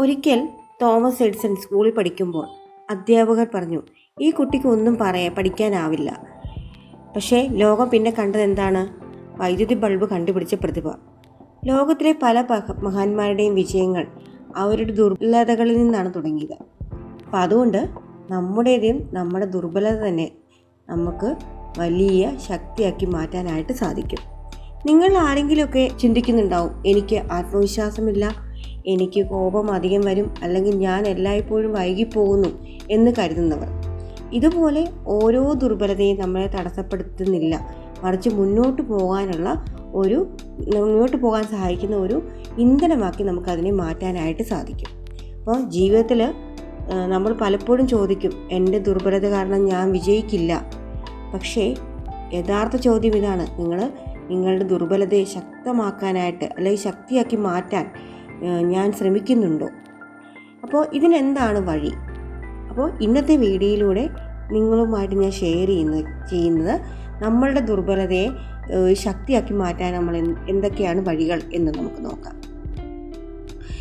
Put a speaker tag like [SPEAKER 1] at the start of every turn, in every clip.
[SPEAKER 1] ഒരിക്കൽ Thomas Edison സ്കൂളിൽ പഠിക്കുമ്പോൾ അധ്യാപകർ പറഞ്ഞു ഈ കുട്ടിക്ക് ഒന്നും പറയാൻ പഠിക്കാനാവില്ല. പക്ഷേ ലോകം പിന്നെ കണ്ടത് എന്താണ്? വൈദ്യുതി ബൾബ് കണ്ടുപിടിച്ച പ്രതിഭ. ലോകത്തിലെ പല മഹാന്മാരുടെയും വിജയങ്ങൾ അവരുടെ ദുർബലതകളിൽ നിന്നാണ് തുടങ്ങിയത്. അപ്പം അതുകൊണ്ട് നമ്മുടേതും നമ്മുടെ ദുർബലത തന്നെ നമുക്ക് വലിയ ശക്തിയാക്കി മാറ്റാനായിട്ട് സാധിക്കും. നിങ്ങൾ ആരെങ്കിലുമൊക്കെ ചിന്തിക്കുന്നുണ്ടാവും എനിക്ക് ആത്മവിശ്വാസമില്ല എനിക്ക് കോപം അധികം വരും അല്ലെങ്കിൽ ഞാൻ എല്ലായ്പ്പോഴും വൈകിപ്പോകുന്നു എന്ന് കരുതുന്നവർ. ഇതുപോലെ ഓരോ ദുർബലതയും നമ്മളെ തടസ്സപ്പെടുത്തുന്നില്ല. മറിച്ച് മുന്നോട്ട് പോകാനുള്ള ഒരു മുന്നോട്ട് പോകാൻ സഹായിക്കുന്ന ഒരു ഇന്ധനമാക്കി നമുക്കതിനെ മാറ്റാനായിട്ട് സാധിക്കും. അപ്പോൾ ജീവിതത്തിൽ നമ്മൾ പലപ്പോഴും ചോദിക്കും എന്റെ ദുർബലത കാരണം ഞാൻ വിജയിക്കില്ല. പക്ഷേ യഥാർത്ഥ ചോദ്യം ഇതാണ്. നിങ്ങൾ നിങ്ങളുടെ ദുർബലതയെ ശക്തമാക്കാനായിട്ട് അല്ലെങ്കിൽ ശക്തിയാക്കി മാറ്റാൻ ഞാൻ ശ്രമിക്കുന്നുണ്ടോ? അപ്പോൾ ഇതിനെന്താണ് വഴി? അപ്പോൾ ഇന്നത്തെ വീഡിയോയിലൂടെ നിങ്ങളുമായിട്ട് ഞാൻ ഷെയർ ചെയ്യുന്ന ചെയ്യുന്നത് നമ്മളുടെ ദുർബലതയെ ശക്തിയാക്കി മാറ്റാൻ നമ്മൾ എന്തൊക്കെയാണ് വഴികൾ എന്ന് നമുക്ക് നോക്കാം.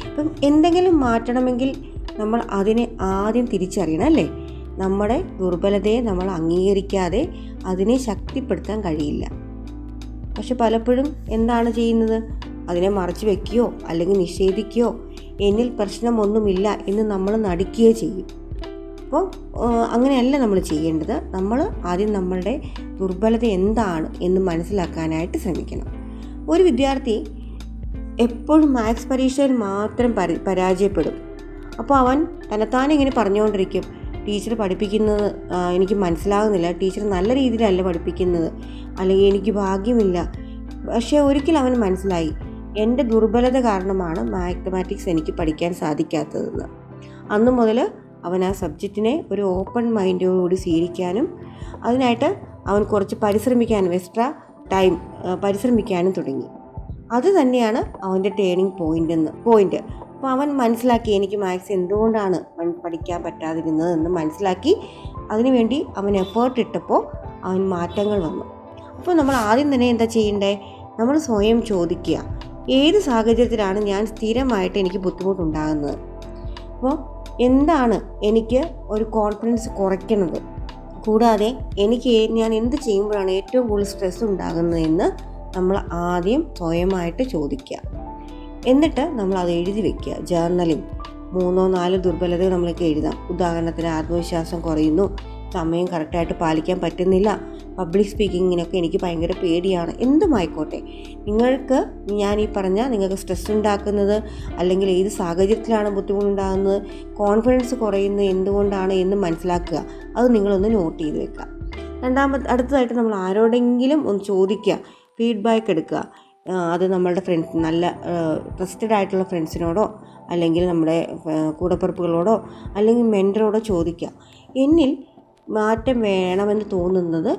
[SPEAKER 1] ഇപ്പം എന്തെങ്കിലും മാറ്റണമെങ്കിൽ നമ്മൾ അതിനെ ആദ്യം തിരിച്ചറിയണം അല്ലേ? നമ്മുടെ ദുർബലതയെ നമ്മൾ അംഗീകരിക്കാതെ അതിനെ ശക്തിപ്പെടുത്താൻ കഴിയില്ല. പക്ഷെ പലപ്പോഴും എന്താണ് ചെയ്യുന്നത്? അതിനെ മറച്ചു വെക്കുകയോ അല്ലെങ്കിൽ നിഷേധിക്കുകയോ എന്നിൽ പ്രശ്നമൊന്നുമില്ല എന്ന് നമ്മൾ നടിക്കുകയോ ചെയ്യും. അപ്പോൾ അങ്ങനെയല്ല നമ്മൾ ചെയ്യേണ്ടത്. നമ്മൾ ആദ്യം നമ്മളുടെ ദുർബലത എന്താണ് എന്ന് മനസ്സിലാക്കാനായിട്ട് ശ്രമിക്കണം. ഒരു വിദ്യാർത്ഥി എപ്പോഴും മാത്സ് പരീക്ഷയിൽ മാത്രം പരി പരാജയപ്പെടും. അപ്പോൾ അവൻ തന്നെത്താനെ ഇങ്ങനെ പറഞ്ഞുകൊണ്ടിരിക്കും. ടീച്ചർ പഠിപ്പിക്കുന്നത് എനിക്ക് മനസ്സിലാകുന്നില്ല. ടീച്ചർ നല്ല രീതിയിലല്ല പഠിപ്പിക്കുന്നത്. അല്ലെങ്കിൽ എനിക്ക് ഭാഗ്യമില്ല. പക്ഷേ ഒരിക്കലും അവന് മനസ്സിലായി. എന്റെ ദുർബലത കാരണമാണ് മാത്തമാറ്റിക്സ് എനിക്ക് പഠിക്കാൻ സാധിക്കാത്തതെന്ന്. അന്നു മുതൽ അവൻ ആ സബ്ജക്റ്റിനെ ഒരു ഓപ്പൺ മൈൻഡോടുകൂടി സ്വീകരിക്കാനും അതിനായിട്ട് അവൻ കുറച്ച് പരിശ്രമിക്കാനും എക്സ്ട്രാ ടൈം പരിശ്രമിക്കാനും തുടങ്ങി. അത് തന്നെയാണ് അവന്റെ ടേണിംഗ് പോയിന്റ് എന്ന് പോയിന്റ്. അപ്പോൾ അവൻ മനസ്സിലാക്കി എനിക്ക് മാത്സ് എന്തുകൊണ്ടാണ് പഠിക്കാൻ പറ്റാതിരുന്നത് എന്ന് മനസ്സിലാക്കി അതിനുവേണ്ടി അവൻ എഫേർട്ട് ഇട്ടപ്പോൾ അവൻ മാറ്റങ്ങൾ വന്നു. അപ്പോൾ നമ്മൾ ആദ്യം തന്നെ എന്താ ചെയ്യേണ്ടേ? നമ്മൾ സ്വയം ചോദിക്കുക. ഏത് സാഹചര്യത്തിലാണ് ഞാൻ സ്ഥിരമായിട്ട് എനിക്ക് ബുദ്ധിമുട്ടുണ്ടാകുന്നത്? അപ്പോൾ എന്താണ് എനിക്ക് ഒരു കോൺഫിഡൻസ് കുറയ്ക്കുന്നത്? കൂടാതെ എനിക്ക് ഞാൻ എന്ത് ചെയ്യുമ്പോഴാണ് ഏറ്റവും കൂടുതൽ സ്ട്രെസ് ഉണ്ടാകുന്നതെന്ന് നമ്മൾ ആദ്യം സ്വയമായിട്ട് ചോദിക്കുക. എന്നിട്ട് നമ്മൾ അത് എഴുതി വെക്കുക. ജേർണലിൽ മൂന്നോ നാലോ ദുർബലതകൾ നമ്മൾക്ക് എഴുതാം. ഉദാഹരണത്തിന് ആത്മവിശ്വാസം കുറയുന്നു. സമയം കറക്റ്റായിട്ട് പാലിക്കാൻ പറ്റുന്നില്ല. പബ്ലിക് സ്പീക്കിങ്ങിനൊക്കെ എനിക്ക് ഭയങ്കര പേടിയാണ്. എന്തുമായിക്കോട്ടെ നിങ്ങൾക്ക് ഞാൻ ഈ പറഞ്ഞ നിങ്ങൾക്ക് സ്ട്രെസ് ഉണ്ടാക്കുന്നത് അല്ലെങ്കിൽ ഏത് സാഹചര്യത്തിലാണ് ബുദ്ധിമുട്ടുണ്ടാകുന്നത് കോൺഫിഡൻസ് കുറയുന്നത് എന്തുകൊണ്ടാണ് എന്ന് മനസ്സിലാക്കുക. അത് നിങ്ങളൊന്ന് നോട്ട് ചെയ്ത് വെക്കുക. രണ്ടാമത് അടുത്തതായിട്ട് നമ്മൾ ആരോടെങ്കിലും ഒന്ന് ചോദിക്കുക ഫീഡ്ബാക്ക് എടുക്കുക. അത് നമ്മളുടെ ഫ്രണ്ട്സ് നല്ല ട്രസ്റ്റഡ് ആയിട്ടുള്ള ഫ്രണ്ട്സിനോടോ അല്ലെങ്കിൽ നമ്മുടെ കൂടപ്പുറപ്പുകളോടോ അല്ലെങ്കിൽ മെന്ററോടോ ചോദിക്കുക. എന്നിൽ മാറ്റം വേണമെന്ന് തോന്നുന്നത്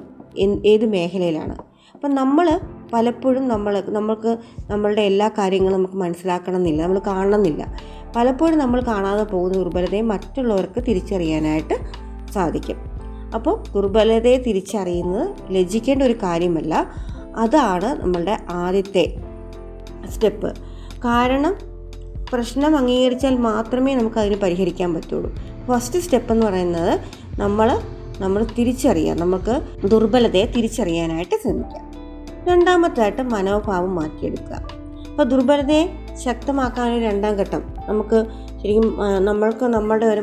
[SPEAKER 1] ഏത് മേഖലയിലാണ്. അപ്പം നമ്മൾ പലപ്പോഴും നമ്മൾ നമ്മൾക്ക് നമ്മളുടെ എല്ലാ കാര്യങ്ങളും നമുക്ക് മനസ്സിലാക്കണമെന്നില്ല നമ്മൾ കാണണമെന്നില്ല. പലപ്പോഴും നമ്മൾ കാണാതെ പോകുന്ന ദുർബലതയെ മറ്റുള്ളവർക്ക് തിരിച്ചറിയാനായിട്ട് സാധിക്കും. അപ്പോൾ ദുർബലതയെ തിരിച്ചറിയുന്നത് ലജ്ജിക്കേണ്ട ഒരു കാര്യമല്ല. അതാണ് നമ്മളുടെ ആദ്യത്തെ സ്റ്റെപ്പ്. കാരണം പ്രശ്നം അംഗീകരിച്ചാൽ മാത്രമേ നമുക്ക് അതിന് പരിഹരിക്കാൻ പറ്റുള്ളൂ. ഫസ്റ്റ് സ്റ്റെപ്പ് എന്ന് പറയുന്നത് നമ്മൾ നമ്മൾ തിരിച്ചറിയാൻ നമുക്ക് ദുർബലതയെ തിരിച്ചറിയാനായിട്ട് ശ്രമിക്കാം. രണ്ടാമത്തായിട്ട് മനോഭാവം മാറ്റിയെടുക്കുക. അപ്പോൾ ദുർബലതയെ ശക്തമാക്കാനൊരു രണ്ടാം ഘട്ടം നമുക്ക് ശരിക്കും നമ്മൾക്ക് നമ്മുടെ ഒരു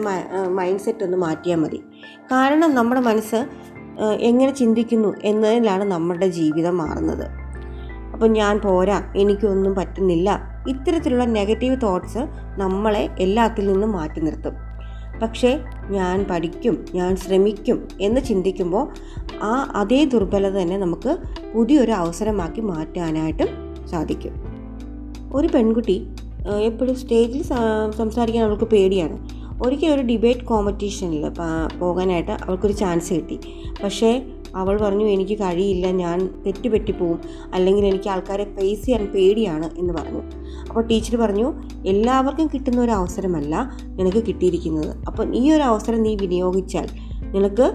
[SPEAKER 1] മൈൻഡ് സെറ്റ് ഒന്ന് മാറ്റിയാൽ മതി. കാരണം നമ്മുടെ മനസ്സ് എങ്ങനെ ചിന്തിക്കുന്നു എന്നതിലാണ് നമ്മുടെ ജീവിതം മാറുന്നത്. അപ്പോൾ ഞാൻ പോരാ എനിക്കൊന്നും പറ്റുന്നില്ല. ഇത്തരത്തിലുള്ള നെഗറ്റീവ് തോട്ട്സ് നമ്മളെ എല്ലാത്തിൽ നിന്നും മാറ്റി നിർത്തും. പക്ഷേ ഞാൻ പഠിക്കും ഞാൻ ശ്രമിക്കും എന്ന് ചിന്തിക്കുമ്പോൾ ആ അതേ ദുർബലത തന്നെ നമുക്ക് പുതിയൊരു അവസരമാക്കി മാറ്റാനായിട്ടും സാധിക്കും. ഒരു പെൺകുട്ടി എപ്പോഴും സ്റ്റേജിൽ സംസാരിക്കാൻ അവൾക്ക് പേടിയാണ്. ഒരിക്കൽ ഒരു ഡിബേറ്റ് കോമ്പറ്റീഷനിൽ പോകാനായിട്ട് അവൾക്കൊരു ചാൻസ് കിട്ടി. പക്ഷേ അവൾ പറഞ്ഞു എനിക്ക് കഴിയില്ല ഞാൻ തെറ്റുപറ്റിപ്പോവും. അല്ലെങ്കിൽ എനിക്ക് ആൾക്കാരെ ഫേസ് ചെയ്യാൻ പേടിയാണ് എന്ന് പറഞ്ഞു. അപ്പോൾ ടീച്ചർ പറഞ്ഞു എല്ലാവർക്കും കിട്ടുന്ന ഒരു അവസരമല്ല നിനക്ക് കിട്ടിയിരിക്കുന്നത്. അപ്പം ഈ ഒരു അവസരം നീ വിനിയോഗിച്ചാൽ നിനക്ക്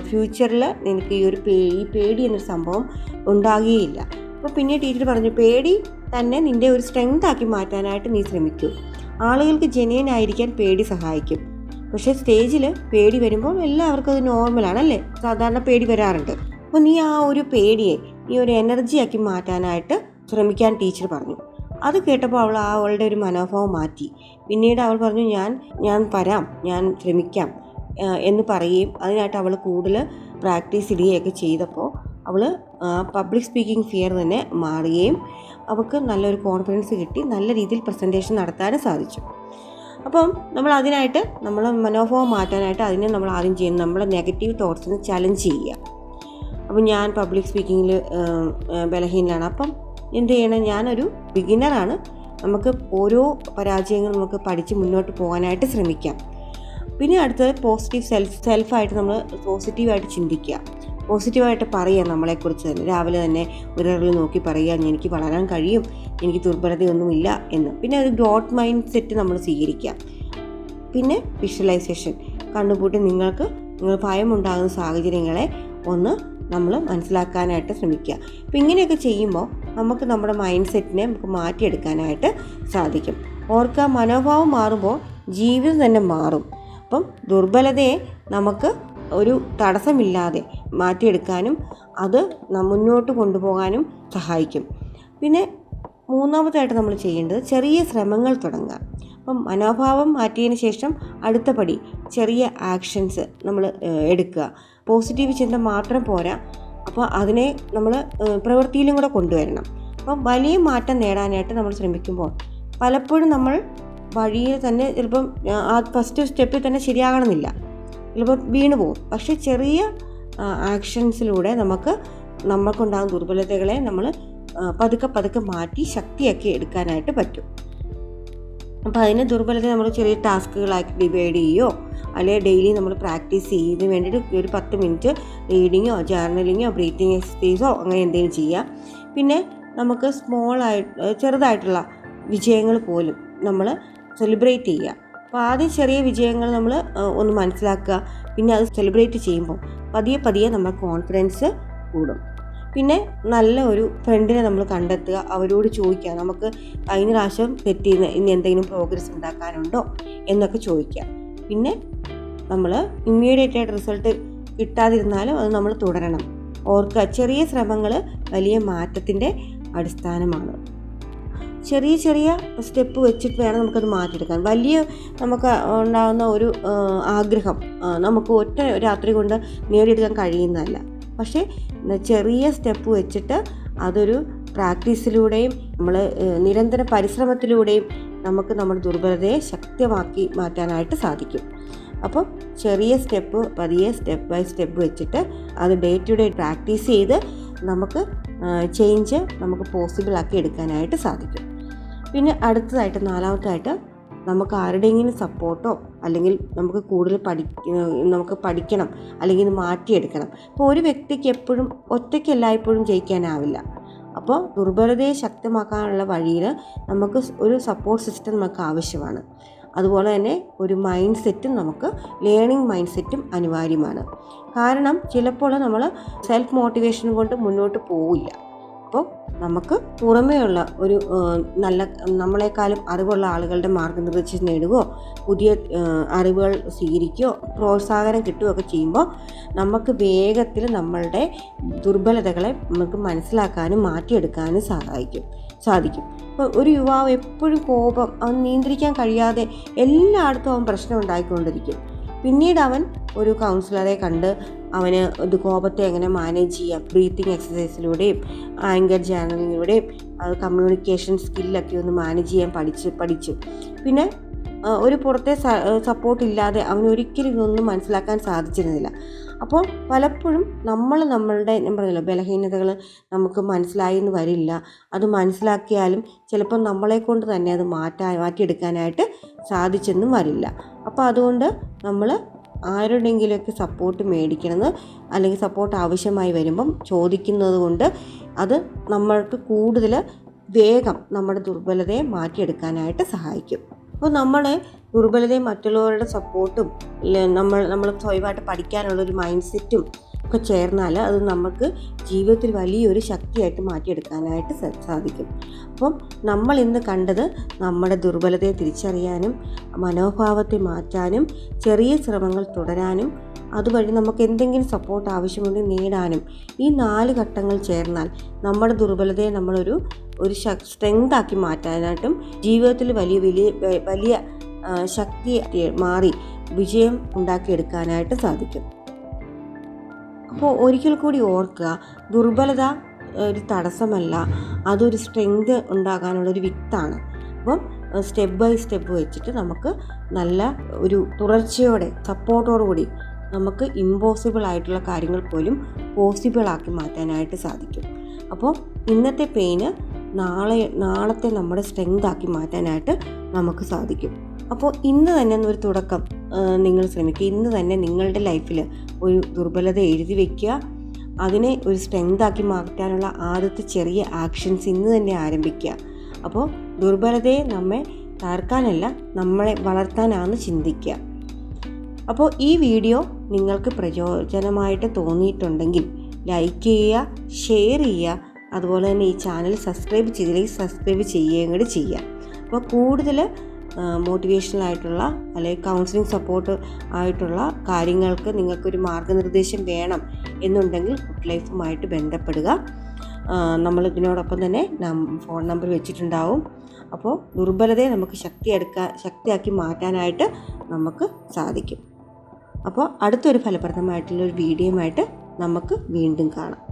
[SPEAKER 1] ഫ്യൂച്ചറിൽ നിനക്ക് ഈ ഒരു പേ ഈ പേടി എന്നൊരു സംഭവം ഉണ്ടാകുകയില്ല. അപ്പോൾ പിന്നെ ടീച്ചർ പറഞ്ഞു പേടി തന്നെ നിന്റെ ഒരു സ്ട്രെങ്ത് ആക്കി മാറ്റാനായിട്ട് നീ ശ്രമിക്കൂ. ആളുകൾക്ക് ജെന്യൻ ആയിരിക്കാൻ പേടി സഹായിക്കും. പക്ഷേ സ്റ്റേജിൽ പേടി വരുമ്പോൾ എല്ലാവർക്കും അത് നോർമലാണ് അല്ലേ സാധാരണ പേടി വരാറുണ്ട്. അപ്പോൾ നീ ആ ഒരു പേടിയെ നീ ഒരു എനർജിയാക്കി മാറ്റാനായിട്ട് ശ്രമിക്കാൻ ടീച്ചർ പറഞ്ഞു. അത് കേട്ടപ്പോൾ അവൾ ആ അവളുടെ ഒരു മനോഭാവം മാറ്റി. പിന്നീട് അവൾ പറഞ്ഞു ഞാൻ ഞാൻ വരാം ഞാൻ ശ്രമിക്കാം എന്ന് പറയുകയും അതിനായിട്ട് അവൾ കൂടുതൽ പ്രാക്ടീസ് ഇടുകയൊക്കെ ചെയ്തപ്പോൾ അവൾ പബ്ലിക് സ്പീക്കിംഗ് ഫിയർ തന്നെ മാറുകയും അവൾക്ക് നല്ലൊരു കോൺഫിഡൻസ് കിട്ടി നല്ല രീതിയിൽ പ്രസന്റേഷൻ നടത്താനും സാധിച്ചു. അപ്പം നമ്മൾ അതിനായിട്ട് നമ്മൾ മനോഭാവം മാറ്റാനായിട്ട് അതിനെ നമ്മൾ ആദ്യം ചെയ്യുന്നത് നമ്മുടെ നെഗറ്റീവ് തോട്ട്സിനെ ചലഞ്ച് ചെയ്യുക. അപ്പം ഞാൻ പബ്ലിക് സ്പീക്കിങ്ങിൽ ബലഹീനനാണ്. അപ്പം എന്ത് ചെയ്യണം? ഞാനൊരു ബിഗിനറാണ് നമുക്ക് ഓരോ പരാജയങ്ങളും നമുക്ക് പഠിച്ച് മുന്നോട്ട് പോകാനായിട്ട് ശ്രമിക്കാം. പിന്നെ അടുത്തത് പോസിറ്റീവ് സെൽഫ് സെൽഫായിട്ട് നമ്മൾ പോസിറ്റീവായിട്ട് ചിന്തിക്കുക. പോസിറ്റീവായിട്ട് പറയുക നമ്മളെക്കുറിച്ച് തന്നെ. രാവിലെ തന്നെ മിററിൽ നോക്കി പറയുക എനിക്ക് വളരാൻ കഴിയും എനിക്ക് ദുർബലതയൊന്നുമില്ല എന്ന്. പിന്നെ ഒരു ഗ്രോത്ത് മൈൻഡ് സെറ്റ് നമ്മൾ സ്വീകരിക്കുക. പിന്നെ വിഷ്വലൈസേഷൻ. കണ്ണുപൂട്ടി നിങ്ങൾക്ക് നിങ്ങൾ ഭയമുണ്ടാകുന്ന സാഹചര്യങ്ങളെ ഒന്ന് നമ്മൾ മനസ്സിലാക്കാനായിട്ട് ശ്രമിക്കുക. അപ്പം ഇങ്ങനെയൊക്കെ ചെയ്യുമ്പോൾ നമുക്ക് നമ്മുടെ മൈൻഡ് സെറ്റിനെ നമുക്ക് മാറ്റിയെടുക്കാനായിട്ട് സാധിക്കും. ഓർക്കുക മനോഭാവം മാറുമ്പോൾ ജീവിതം തന്നെ മാറും. അപ്പം ദുർബലതയെ നമുക്ക് ഒരു തടസ്സമില്ലാതെ മാറ്റിയെടുക്കാനും അത് മുന്നോട്ട് കൊണ്ടുപോകാനും സഹായിക്കും. പിന്നെ മൂന്നാമതായിട്ട് നമ്മൾ ചെയ്യേണ്ടത് ചെറിയ ശ്രമങ്ങൾ തുടങ്ങുക. അപ്പം മനോഭാവം മാറ്റിയതിന് ശേഷം അടുത്ത പടി ചെറിയ ആക്ഷൻസ് നമ്മൾ എടുക്കുക. പോസിറ്റീവ് ചിന്ത മാത്രം പോരാ. അപ്പോൾ അതിനെ നമ്മൾ പ്രവൃത്തിയിലും കൂടെ കൊണ്ടുവരണം. അപ്പം വലിയ മാറ്റം നേടാനായിട്ട് നമ്മൾ ശ്രമിക്കുമ്പോൾ പലപ്പോഴും നമ്മൾ വഴിയിൽ തന്നെ ചിലപ്പം ആ ഫസ്റ്റ് സ്റ്റെപ്പിൽ തന്നെ ശരിയാകണമെന്നില്ല. ചിലപ്പോൾ വീണു പോകും പക്ഷേ ചെറിയ ആക്ഷൻസിലൂടെ നമുക്ക് നമുക്കുണ്ടാകുന്ന ദുർബലതകളെ നമ്മൾ പതുക്കെ പതുക്കെ മാറ്റി ശക്തിയാക്കി എടുക്കാനായിട്ട് പറ്റും. അപ്പോൾ അതിന് ദുർബലത നമ്മൾ ചെറിയ ടാസ്കുകളാക്കി ഡിവൈഡ് ചെയ്യുകയോ അല്ലെങ്കിൽ ഡെയിലി നമ്മൾ പ്രാക്ടീസ് ചെയ്യുന്നതിന് വേണ്ടിയിട്ട് ഒരു പത്ത് മിനിറ്റ് റീഡിങ്ങോ ജേർണലിങ്ങോ ബ്രീത്തിങ് എക്സസൈസോ അങ്ങനെ എന്തെങ്കിലും ചെയ്യാം. പിന്നെ നമുക്ക് സ്മോൾ ആയിട്ട് ചെറുതായിട്ടുള്ള വിജയങ്ങൾ പോലും നമ്മൾ സെലിബ്രേറ്റ് ചെയ്യുക അപ്പോൾ ആദ്യം ചെറിയ വിജയങ്ങൾ നമ്മൾ ഒന്ന് മനസ്സിലാക്കുക. പിന്നെ അത് സെലിബ്രേറ്റ് ചെയ്യുമ്പോൾ പതിയെ പതിയെ നമ്മൾ കോൺഫിഡൻസ് കൂടും. പിന്നെ നല്ല ഒരു ഫ്രണ്ടിനെ നമ്മൾ കണ്ടെത്തുക. അവരോട് ചോദിക്കുക. നമുക്ക് കഴിഞ്ഞ പ്രാവശ്യം തെറ്റിന്ന് ഇനി എന്തെങ്കിലും പ്രോഗ്രസ് ഉണ്ടാക്കാനുണ്ടോ എന്നൊക്കെ ചോദിക്കുക. പിന്നെ നമ്മൾ ഇമ്മീഡിയറ്റ് ആയിട്ട് റിസൾട്ട് കിട്ടാതിരുന്നാലും അത് നമ്മൾ തുടരണം. ഓർക്കുക. ചെറിയ ശ്രമങ്ങൾ വലിയ മാറ്റത്തിന്റെ അടിസ്ഥാനമാണ്. ചെറിയ ചെറിയ സ്റ്റെപ്പ് വെച്ചിട്ട് വേണം നമുക്കത് മാറ്റിയെടുക്കാൻ. വലിയ നമുക്ക് ഉണ്ടാകുന്ന ഒരു ആഗ്രഹം നമുക്ക് ഒറ്റ രാത്രി കൊണ്ട് നേടിയെടുക്കാൻ കഴിയുന്നതല്ല. പക്ഷേ ചെറിയ സ്റ്റെപ്പ് വെച്ചിട്ട് അതൊരു പ്രാക്ടീസിലൂടെയും നമ്മൾ നിരന്തര പരിശ്രമത്തിലൂടെയും നമുക്ക് നമ്മുടെ ദുർബലതയെ ശക്തമാക്കി മാറ്റാനായിട്ട് സാധിക്കും. അപ്പോൾ ചെറിയ സ്റ്റെപ്പ് പതിയെ സ്റ്റെപ്പ് ബൈ സ്റ്റെപ്പ് വെച്ചിട്ട് അത് ഡേ ടു ഡേ പ്രാക്ടീസ് ചെയ്ത് നമുക്ക് ചേഞ്ച് നമുക്ക് പോസിബിൾ ആക്കി എടുക്കാനായിട്ട് സാധിക്കും. പിന്നെ അടുത്തതായിട്ട് നാലാമത്തായിട്ട് നമുക്ക് ആരുടെയെങ്കിലും സപ്പോർട്ടോ അല്ലെങ്കിൽ നമുക്ക് കൂടുതൽ പഠി നമുക്ക് പഠിക്കണം അല്ലെങ്കിൽ ഇത് മാറ്റിയെടുക്കണം. അപ്പോൾ ഒരു വ്യക്തിക്ക് എപ്പോഴും ഒറ്റയ്ക്ക് എല്ലായ്പ്പോഴും ജയിക്കാനാവില്ല. അപ്പോൾ ദുർബലതയെ ശക്തമാക്കാനുള്ള വഴിയിൽ നമുക്ക് ഒരു സപ്പോർട്ട് സിസ്റ്റം നമുക്ക് ആവശ്യമാണ്. അതുപോലെ തന്നെ ഒരു മൈൻഡ് സെറ്റും നമുക്ക് ലേണിംഗ് മൈൻഡ് സെറ്റും അനിവാര്യമാണ്. കാരണം ചിലപ്പോൾ നമ്മൾ സെൽഫ് മോട്ടിവേഷൻ കൊണ്ട് മുന്നോട്ട് പോവില്ല. അപ്പോൾ നമുക്ക് പുറമേയുള്ള ഒരു നല്ല നമ്മളെക്കാളും അറിവുള്ള ആളുകളുടെ മാർഗനിർദ്ദേശം നേടുകയോ പുതിയ അറിവുകൾ സ്വീകരിക്കുകയോ പ്രോത്സാഹനം കിട്ടുകയൊക്കെ ചെയ്യുമ്പോൾ നമുക്ക് വേഗത്തിൽ നമ്മളുടെ ദുർബലതകളെ നമുക്ക് മനസ്സിലാക്കാനും മാറ്റിയെടുക്കാനും സഹായിക്കും സാധിക്കും. ഇപ്പോൾ ഒരു യുവാവ് എപ്പോഴും കോപം അവൻ നിയന്ത്രിക്കാൻ കഴിയാതെ എല്ലായിടത്തും അവൻ പ്രശ്നം ഉണ്ടായിക്കൊണ്ടിരിക്കും. പിന്നീട് അവൻ ഒരു കൗൺസിലറെ കണ്ട് അവന് ഇത് കോപത്തെ എങ്ങനെ മാനേജ് ചെയ്യാം? ബ്രീത്തിങ് എക്സസൈസിലൂടെയും ആങ്കർ ജേർണലിലൂടെയും അത് കമ്മ്യൂണിക്കേഷൻ സ്കില്ലൊക്കെ ഒന്ന് മാനേജ് ചെയ്യാൻ പഠിച്ച് പഠിച്ചു. പിന്നെ ഒരു പുറത്തെ സപ്പോർട്ട് ഇല്ലാതെ അവന് ഒരിക്കലും ഇതൊന്നും മനസ്സിലാക്കാൻ സാധിച്ചിരുന്നില്ല. അപ്പോൾ പലപ്പോഴും നമ്മൾ നമ്മളുടെ ഞാൻ പറഞ്ഞല്ലോ ബലഹീനതകൾ നമുക്ക് മനസ്സിലായി എന്ന് വരില്ല. അത് മനസ്സിലാക്കിയാലും ചിലപ്പോൾ നമ്മളെ കൊണ്ട് തന്നെ അത് മാറ്റാൻ മാറ്റിയെടുക്കാനായിട്ട് സാധിച്ചെന്നും വരില്ല. അപ്പോൾ അതുകൊണ്ട് നമ്മൾ ആരുടെങ്കിലുമൊക്കെ സപ്പോർട്ട് മേടിക്കണമെന്ന് അല്ലെങ്കിൽ സപ്പോർട്ട് ആവശ്യമായി വരുമ്പം ചോദിക്കുന്നത് കൊണ്ട് അത് നമ്മൾക്ക് കൂടുതൽ വേഗം നമ്മുടെ ദുർബലതയെ മാറ്റിയെടുക്കാനായിട്ട് സഹായിക്കും. അപ്പോൾ നമ്മൾ ദുർബലതയും മറ്റുള്ളവരുടെ സപ്പോർട്ടും നമ്മൾ നമ്മൾ സ്വയമായിട്ട് പഠിക്കാനുള്ളൊരു മൈൻഡ് സെറ്റും ഒക്കെ ചേർന്നാൽ അത് നമുക്ക് ജീവിതത്തിൽ വലിയൊരു ശക്തിയായിട്ട് മാറ്റിയെടുക്കാനായിട്ട് സാധിക്കും. അപ്പം നമ്മൾ ഇന്ന് കണ്ടത് നമ്മുടെ ദുർബലതയെ തിരിച്ചറിയാനും മനോഭാവത്തെ മാറ്റാനും ചെറിയ ശ്രമങ്ങൾ തുടരാനും അതുവഴി നമുക്ക് എന്തെങ്കിലും സപ്പോർട്ട് ആവശ്യമുണ്ടെങ്കിൽ നേടാനും ഈ നാല് ഘട്ടങ്ങൾ ചേർന്നാൽ നമ്മുടെ ദുർബലതയെ നമ്മളൊരു ഒരു സ്ട്രെങ്ത് ആക്കി മാറ്റാനായിട്ടും ജീവിതത്തിൽ വലിയ വലിയ വലിയ ശക്തി മാറി വിജയം ഉണ്ടാക്കിയെടുക്കാനായിട്ട് സാധിക്കും. അപ്പോൾ ഒരിക്കൽ കൂടി ഓർക്കുക ദുർബലത ഒരു തടസ്സമല്ല അതൊരു സ്ട്രെങ്ത് ഉണ്ടാകാനുള്ളൊരു വിത്താണ്. അപ്പം സ്റ്റെപ്പ് ബൈ സ്റ്റെപ്പ് വെച്ചിട്ട് നമുക്ക് നല്ല ഒരു തുടർച്ചയോടെ സപ്പോർട്ടോടുകൂടി നമുക്ക് ഇമ്പോസിബിൾ ആയിട്ടുള്ള കാര്യങ്ങൾ പോലും പോസിബിൾ ആക്കി മാറ്റാനായിട്ട് സാധിക്കും. അപ്പോൾ ഇന്നത്തെ പെയിന് നാളെ നാളത്തെ നമ്മുടെ സ്ട്രെങ്ത് ആക്കി മാറ്റാനായിട്ട് നമുക്ക് സാധിക്കും. അപ്പോൾ ഇന്ന് തന്നെ ഒരു തുടക്കം നിങ്ങൾ ശ്രമിക്കുക. ഇന്ന് തന്നെ നിങ്ങളുടെ ലൈഫിൽ ഒരു ദുർബലത എഴുതി വയ്ക്കുക അതിനെ ഒരു സ്ട്രെങ്ത് ആക്കി മാറ്റാനുള്ള ആദ്യത്തെ ചെറിയ ആക്ഷൻസ് ഇന്ന് തന്നെ ആരംഭിക്കുക. അപ്പോൾ ദുർബലതയെ നമ്മെ തകർക്കാനല്ല നമ്മളെ വളർത്താനാണ് ചിന്തിക്കുക. അപ്പോൾ ഈ വീഡിയോ നിങ്ങൾക്ക് പ്രയോജനമായിട്ട് തോന്നിയിട്ടുണ്ടെങ്കിൽ ലൈക്ക് ചെയ്യുക ഷെയർ ചെയ്യുക അതുപോലെ തന്നെ ഈ ചാനൽ സബ്സ്ക്രൈബ് ചെയ്തില്ലെങ്കിൽ സബ്സ്ക്രൈബ് ചെയ്യുകയും കൂടി ചെയ്യുക. അപ്പോൾ കൂടുതൽ മോട്ടിവേഷണൽ ആയിട്ടുള്ള അല്ലെങ്കിൽ കൗൺസിലിംഗ് സപ്പോർട്ട് ആയിട്ടുള്ള കാര്യങ്ങൾക്ക് നിങ്ങൾക്കൊരു മാർഗനിർദ്ദേശം വേണം എന്നുണ്ടെങ്കിൽ ഗുഡ് ലൈഫുമായിട്ട് ബന്ധപ്പെടുക. നമ്മൾ ഇതിനോടൊപ്പം തന്നെ ഫോൺ നമ്പർ വെച്ചിട്ടുണ്ടാവും. അപ്പോൾ ദുർബലതയെ നമുക്ക് ശക്തിയെടുക്കാൻ ശക്തിയാക്കി മാറ്റാനായിട്ട് നമുക്ക് സാധിക്കും. അപ്പോൾ അടുത്തൊരു ഫലപ്രദമായിട്ടുള്ള ഒരു വീഡിയോയുമായിട്ട് നമുക്ക് വീണ്ടും കാണാം.